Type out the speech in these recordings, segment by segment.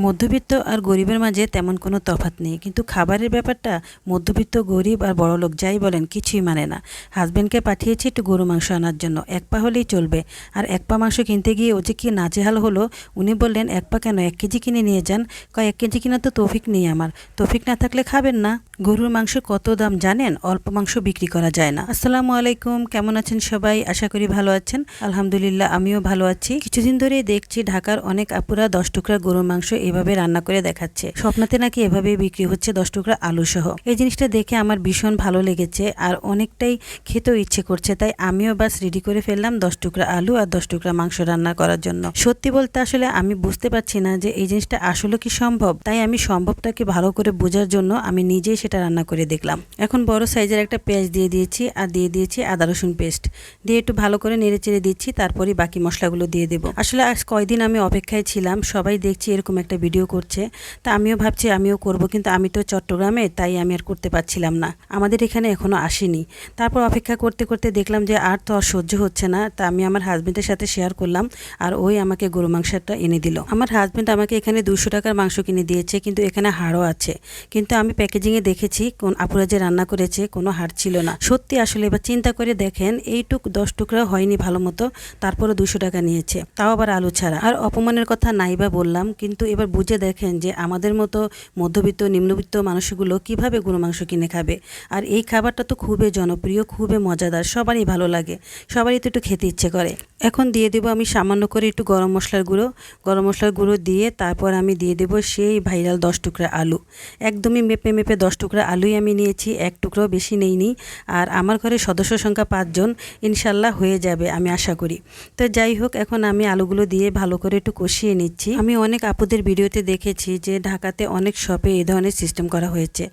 মধ্যবিত্ত আর গরিবের মাঝে তেমন কোনো তফাৎ নেই। কিন্তু খাবারের ব্যাপারটা মধ্যবিত্ত, গরিব আর বড়লোক যাই বলেন কিছুই মানে না। হাজব্যান্ডকে পাঠিয়েছি একটু গরু মাংস আনার জন্য। এক পা হলেই চলবে। আর এক পা মাংস কিনতে গিয়ে ও যে কি নাজেহাল হলো, উনি বললেন, এক পা কেন? এক কেজি কিনে নিয়ে যান। কয়, এক কেজি কিনা তো তৌফিক নেই আমার। তৌফিক না থাকলে খাবেন না। গরুর মাংস কত দাম জানেন? অল্প মাংস বিক্রি করা যায় না। আসসালামু আলাইকুম। কেমন আছেন সবাই? আশা করি ভালো আছেন। আলহামদুলিল্লাহ, আমিও ভালো আছি। কিছুদিন ধরেই দেখছি ঢাকার অনেক আপুরা দশ টুকরা গরুর মাংস এভাবে রান্না করে দেখাচ্ছে। স্বপ্নাতে নাকি এভাবে বিক্রি হচ্ছে দশ টুকরা আলু সহ এই জিনিসটা দেখে আমার ভীষণ ভালো লেগেছে আর অনেকটাই খেতেও ইচ্ছে করছে, তাই আমিও বাস রেডি করে ফেললাম দশ টুকরা আলু আর দশ টুকরা মাংস রান্না করার জন্য। সত্যি বলতে আসলে আমি বুঝতে পারছি না যে এই জিনিসটা আসলে কি সম্ভব, তাই আমি সম্ভবটাকে ভালো করে বোঝার জন্য আমি নিজেই সেটা রান্না করে দেখলাম। এখন বড় সাইজের একটা পেঁয়াজ দিয়ে দিয়েছি আর দিয়ে দিয়েছি আদা রসুন পেস্ট। দিয়ে একটু ভালো করে নেড়ে চেড়ে দিচ্ছি তারপরে বাকি মশলাগুলো দিয়ে দেবো। আসলে আজ কয়দিন আমি অপেক্ষায় ছিলাম, সবাই দেখছি এরকম একটা ভিডিও করছে। তা আমিও ভাবছি, আমিও করব, কিন্তু আমি তো চট্টগ্রামে, তাই আমি আর করতে পারছিলাম না। আমাদের এখানে এখনও আসেনি। তারপর অপেক্ষা করতে করতে দেখলাম যে আর তো আর সহ্য হচ্ছে না। তা আমি আমার হাজবেন্ডের সাথে শেয়ার করলাম আর ওই আমাকে গরু মাংসটা এনে দিল। আমার হাজবেন্ড আমাকে এখানে দুশো টাকার মাংস কিনে দিয়েছে, কিন্তু এখানে হাড়ও আছে। কিন্তু আমি প্যাকেজিংয়ে দেখেছি, কোন আপুরা যে রান্না করেছে, কোনো হাড় ছিল না। সত্যি আসলে এবার চিন্তা করে দেখেন, এইটুক দশ টুকরা হয়নি ভালো মতো তারপরে দুশো টাকা নিয়েছে। তাও আবার আলু ছাড়া। আর অপমানের কথা নাইবা বললাম, কিন্তু এবার বুঝে দেখেন যে আমাদের মতো মধ্যবিত্ত, নিম্নবিত্ত মানুষগুলো কীভাবে গুঁড়ো মাংস কিনে খাবে। আর এই খাবারটা তো খুবই জনপ্রিয়, খুবই মজাদার, সবারই ভালো লাগে। সবারই তো একটু খেতে ইচ্ছে করে। এখন দিয়ে দেবো আমি সামান্য করে একটু গরম মশলার গুঁড়ো। গরম মশলার গুঁড়ো দিয়ে তারপর আমি দিয়ে দেবো সেই ভাইরাল দশ টুকরা আলু। একদমই মেপে মেপে দশ টুকরা আলুই আমি নিয়েছি, এক টুকরো বেশি নেইনি। আর আমার ঘরে সদস্য সংখ্যা পাঁচজন, ইনশাল্লাহ হয়ে যাবে আমি আশা করি। তো যাই হোক, এখন আমি আলুগুলো দিয়ে ভালো করে একটু কষিয়ে নিচ্ছি। আমি অনেক আপুদের ভিডিওতে দেখেছি যে ঢাকাতে অনেক শপে এই ধরনের সিস্টেম করা হয়েছে।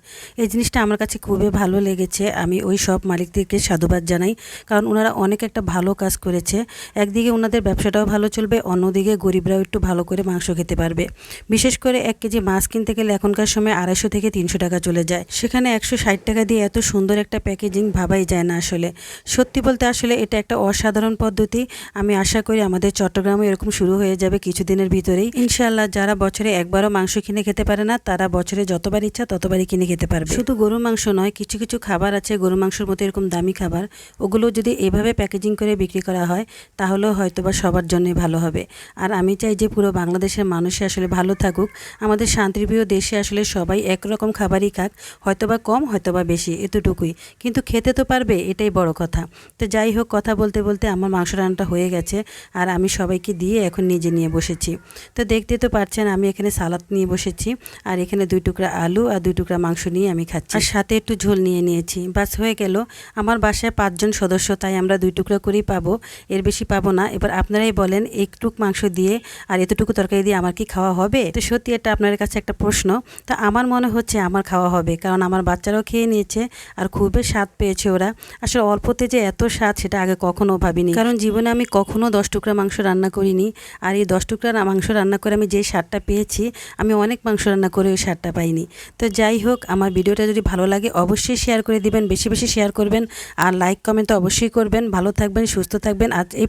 এই জিনিসটা আমার কাছে খুবই ভালো লেগেছে। আমি ওই সব মালিকদেরকে সাধুবাদ জানাই। কারণ ওনারা অনেক একটা ভালো কাজ করেছে। একদিকে ওনাদের ব্যবসাটাও ভালো চলবে, অন্যদিকে গরিবরাও একটু ভালো করে মাংস খেতে পারবে। বিশেষ করে এক কেজি মাছ কিনতে গেলে এখনকার সময় আড়াইশো থেকে তিনশো টাকা চলে যায়। সেখানে একশো ষাট টাকা দিয়ে এত সুন্দর একটা প্যাকেজিং ভাবাই যায় না আসলে। সত্যি বলতে আসলে এটা একটা অসাধারণ পদ্ধতি। আমি আশা করি আমাদের চট্টগ্রামে এরকম শুরু হয়ে যাবে কিছুদিনের ভিতরেই। ইনশাআল্লাহ যারা বছরে একবারও মাংস কিনে খেতে পারে না, তারা বছরে যতবার ইচ্ছা ততবারই কিনে খেতে পারবে। শুধু গরু মাংস নয়, কিছু কিছু খাবার আছে গরু মাংসের মতো এরকম দামি খাবার। ওগুলো যদি এভাবে প্যাকেজিং করে বিক্রি করা হয় তাহলেও হয়তো বা সবার জন্যই ভালো হবে। আর আমি চাই যে পুরো বাংলাদেশের মানুষে আসলে ভালো থাকুক। আমাদের শান্তিপ্রিয় দেশে আসলে সবাই একরকম খাবারই খাক, হয়তোবা কম, হয়তোবা বেশি, এতটুকুই। কিন্তু খেতে তো পারবে, এটাই বড় কথা। তো যাই হোক, কথা বলতে বলতে আমার মাংস রান্নাটা হয়ে গেছে, আর আমি সবাইকে দিয়ে এখন নিজে নিয়ে বসেছি। তো দেখতে তো পারছেন আমি এখানে সালাদ নিয়ে বসেছি, আর এখানে দুই টুকরা আলু আর দুই টুকরা মাংস নিয়ে আমি খাচ্ছি। আর সাথে একটু ঝোল নিয়ে নিয়েছি। বাস হয়ে গেল, আমার বাসায় পাঁচজন সদস্য, তাই আমরা দুই টুকরা করেই পাবো। এর বেশি পাবো না। এবার আপনারাই বলেন, একটুক মাংস দিয়ে আর এতটুকু তরকারি দিয়ে আমার কি খাওয়া হবে? তো সত্যি এটা আপনার কাছে একটা প্রশ্ন। তা আমার মনে হচ্ছে আমার খাওয়া হবে, কারণ আমার বাচ্চারাও খেয়ে নিয়েছে আর খুবই স্বাদ পেয়েছে ওরা। আসলে অল্পতে যে এত স্বাদ সেটা আগে কখনো ভাবিনি। কারণ জীবনে আমি কখনো দশ টুকরা মাংস রান্না করিনি। আর এই দশ টুকরা মাংস রান্না করে আমি যে স্বাদটা পেয়েছি, আমি অনেক মাংস রান্না করে ওই স্বাদটা পাইনি। তো যাই হোক, আমার ভিডিওটা যদি ভালো লাগে অবশ্যই শেয়ার করে দিবেন, বেশি বেশি শেয়ার করবেন। আর লাইক, কমেন্ট তো অবশ্যই করবেন। ভালো থাকবেন, সুস্থ থাকবেন। আর এই